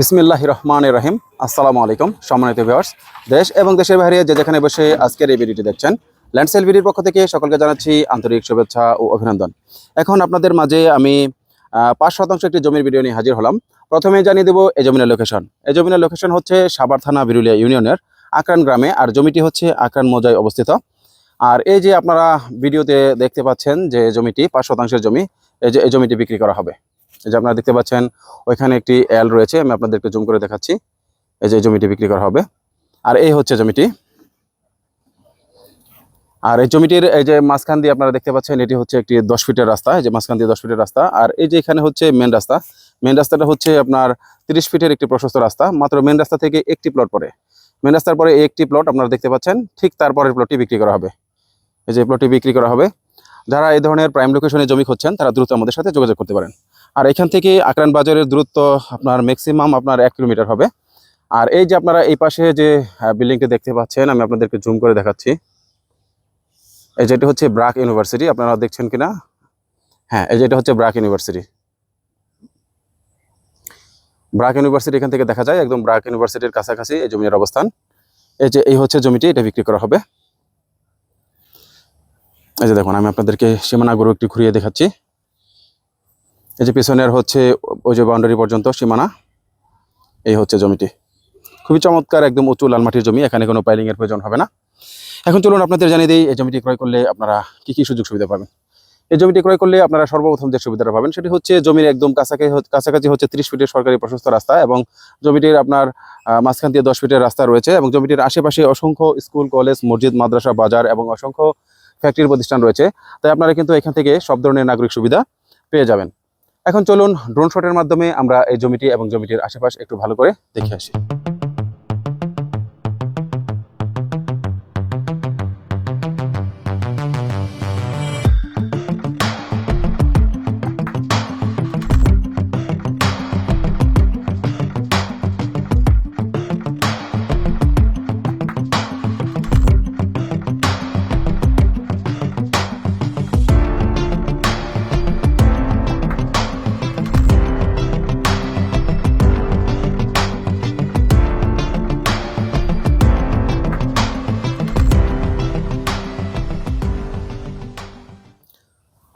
বিসমিল্লাহ রহমান রহিম আসসালামু আলাইকুম, সম্মানিত ভিউয়ার্স দেশ এবং দেশের বাইরে যে যেখানে বসে আজকের এই ভিডিওটি দেখছেন ল্যান্ডসেল ভিডিওর পক্ষ থেকে সকলকে জানাচ্ছি আন্তরিক শুভেচ্ছা ও অভিনন্দন। এখন আপনাদের মাঝে আমি পাঁচ শতাংশ একটি জমির ভিডিও নিয়ে হাজির হলাম। প্রথমে জানিয়ে দেবো এই জমিনের লোকেশন এই জমিনের লোকেশন হচ্ছে সাবার থানা বিরুলিয়া ইউনিয়নের আকরান গ্রামে, আর জমিটি হচ্ছে আকরান মোজায় অবস্থিত। আর এই যে আপনারা ভিডিওতে দেখতে পাচ্ছেন যে জমিটি, পাঁচ শতাংশের জমি, এই যে, এই জমিটি বিক্রি করা হবে। এই যে আপনারা দেখতে পাচ্ছেন, ওইখানে একটি এল রয়েছে, আমি আপনাদেরকে জুম করে দেখাচ্ছি। এই যে জমিটি বিক্রি করা হবে। আর এই হচ্ছে জমিটি। আর এই জমিটির এই যে মাঝখান দিয়ে আপনারা দেখতে পাচ্ছেন, এটি হচ্ছে একটি দশ ফিটের রাস্তা, এই যে মাঝখান দিয়ে দশ ফিটের রাস্তা। আর এই যে এখানে হচ্ছে মেন রাস্তা মেন রাস্তাটা হচ্ছে আপনার তিরিশ ফিটের একটি প্রশস্ত রাস্তা, মাত্র মেন রাস্তা থেকে একটি প্লট পরে মেন রাস্তার পরে একটি প্লট আপনারা দেখতে পাচ্ছেন, ঠিক তারপরের প্লটটি বিক্রি করা হবে। এই যে প্লটটি বিক্রি করা হবে। যারা এই ধরনের প্রাইম লোকেশনে জমি খুঁজছেন, তারা দ্রুত আমাদের সাথে যোগাযোগ করতে পারেন। আর এখান থেকে আকরান বাজারের দূরত্ব আপনার ম্যাক্সিমাম আপনার এক কিলোমিটার হবে। আর এই যে আপনারা এই পাশে যে বিল্ডিংটি দেখতে পাচ্ছেন, আমি আপনাদেরকে জুম করে দেখাচ্ছি। এই যেটি হচ্ছে ব্রাক ইউনিভার্সিটি, আপনারা দেখছেন কিনা? হ্যাঁ এই যেটা হচ্ছে ব্রাক ইউনিভার্সিটি। ব্রাক ইউনিভার্সিটি এখান থেকে দেখা যায়, একদম ব্রাক ইউনিভার্সিটির কাছাকাছি এই জমির অবস্থান। এই যে, এই হচ্ছে জমিটি, এটা বিক্রি করা হবে। এই যে দেখুন, আমি আপনাদেরকে সীমানাগুলো একটু ঘুরিয়ে দেখাচ্ছি। এই যে পিছনের হচ্ছে ওই যে বাউন্ডারি পর্যন্ত সীমানা, এই হচ্ছে জমিটি। খুবই চমৎকার, একদম উঁচু লাল মাটির জমি, এখানে কোনো পাইলিং এর প্রয়োজন হবে না। এখন চলুন আপনাদের জানিয়ে দিই, এই জমিটি ক্রয় করলে আপনারা কি কি সুযোগ সুবিধা পাবেন? এই জমিটি ক্রয় করলে আপনারা সর্বপ্রথম যে সুবিধাটা পাবেন, সেটি হচ্ছে জমির একদম কাছাকাছি কাছাকাছি হচ্ছে ত্রিশ ফিটের সরকারি প্রশস্ত রাস্তা এবং জমিটির আপনার মাঝখান দিয়ে দশ ফিটের রাস্তা রয়েছে এবং জমিটির আশেপাশে অসংখ্য স্কুল, কলেজ, মসজিদ, মাদ্রাসা, বাজার এবং অসংখ্য ফ্যাক্টরি প্রতিষ্ঠান রয়েছে। তাই আপনারা কিন্তু এখান থেকে সব ধরনের নাগরিক সুবিধা পেয়ে যাবেন। এখন চলুন ড্রোন শটের মাধ্যমে আমরা এই জমিটি এবং জমিটির আশেপাশ একটু ভালো করে দেখে আসি।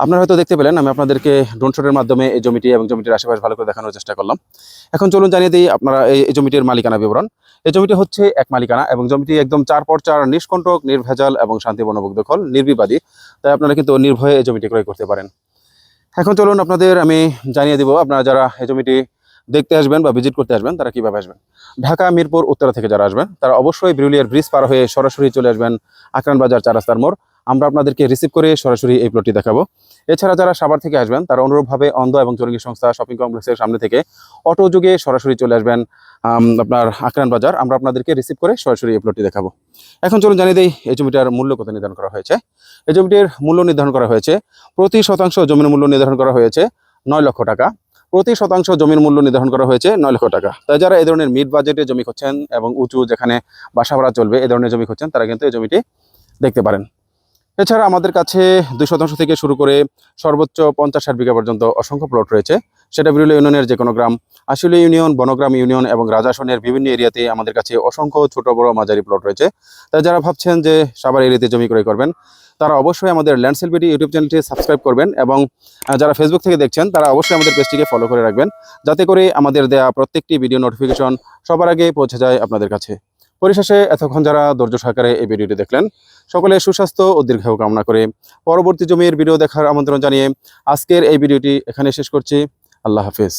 আপনারা হয়তো দেখতে পেলেন, আমি আপনাদেরকে ড্রোন শটের মাধ্যমে এই জমিটি এবং জমিটির আশেপাশ ভালো করে দেখানোর চেষ্টা করলাম। এখন চলুন জানিয়ে দিই আপনারা এই জমিটির মালিকানা বিবরণ। এই জমিটি হচ্ছে এক মালিকানা এবং জমিটি একদম চার পর চার নিষ্কণ্টক, নির্ভেজাল এবং শান্তিপূর্ণ দখল নির্বিবাদী। তাই আপনারা কিন্তু নির্ভয়ে এই জমিটি ক্রয় করতে পারেন। এখন চলুন আপনাদের আমি জানিয়ে দিব, আপনারা যারা এই জমিটি দেখতে আসবেন বা ভিজিট করতে আসবেন, তারা কীভাবে আসবেন? ঢাকা, মিরপুর, উত্তরা থেকে যারা আসবেন, তারা অবশ্যই বিরুলিয়ার ব্রিজ পার হয়ে সরাসরি চলে আসবেন আকরান বাজার চার রাস্তার মোড়। আমরা আপনাদেরকে রিসিভ করে সরাসরি এই প্লটটি দেখাবো। এছাড়া যারা সাভার থেকে আসবেন, তারা অনুরূপভাবে অন্ধ এবং জরুরি সংস্থা শপিং কমপ্লেক্সের সামনে থেকে অটো যুগে সরাসরি চলে আসবেন আপনার আকরান বাজার। আমরা আপনাদেরকে রিসিভ করে সরাসরি এই প্লটটি দেখাবো। এখন চলুন জানিয়ে দিই, এই জমিটার মূল্য কত নির্ধারণ করা হয়েছে? এই জমিটির মূল্য নির্ধারণ করা হয়েছে, প্রতি শতাংশ জমির মূল্য নির্ধারণ করা হয়েছে নয় লক্ষ টাকা। প্রতি শতাংশ জমির মূল্য নির্ধারণ করা হয়েছে নয় লক্ষ টাকা। তাই যারা এই ধরনের মিড বাজেটে জমি খুঁজছেন এবং উঁচু যেখানে বাসা ভাড়া চলবে, এই ধরনের জমি করছেন তারা কিন্তু এই জমিটি দেখতে পারেন। এছাড়া আমাদের কাছে দুই শতাংশ থেকে শুরু করে সর্বোচ্চ পঞ্চাশ ষাট বিঘা পর্যন্ত অসংখ্য প্লট রয়েছে। সেটা বিরুলিয়া ইউনিয়নের যে কোনো গ্রাম, আশুলি ইউনিয়ন, বনগ্রাম ইউনিয়ন এবং রাজাসনের বিভিন্ন এরিয়াতে আমাদের কাছে অসংখ্য ছোট বড় মাঝারি প্লট রয়েছে। তাই যারা ভাবছেন যে সাবার এরিয়াতে জমি ক্রয় করবেন, তারা অবশ্যই আমাদের ল্যান্ডসেল বিডি ইউটিউব চ্যানেলটি সাবস্ক্রাইব করবেন এবং যারা ফেসবুক থেকে দেখছেন, তারা অবশ্যই আমাদের পেজটিকে ফলো করে রাখবেন। যাতে করে আমাদের দেয়া প্রত্যেকটি ভিডিও নোটিফিকেশন সবার আগে পৌঁছে যায় আপনাদের কাছে। পরিশেষে এতক্ষণ যারা ধৈর্য সহকারে এই ভিডিওটি দেখলেন, সকলে সুস্বাস্থ্য ও দীর্ঘায়ু কামনা করে পরবর্তী জমির ভিডিও দেখার আমন্ত্রণ জানিয়ে আজকের এই ভিডিওটি এখানে শেষ করছি। আল্লাহ হাফিজ।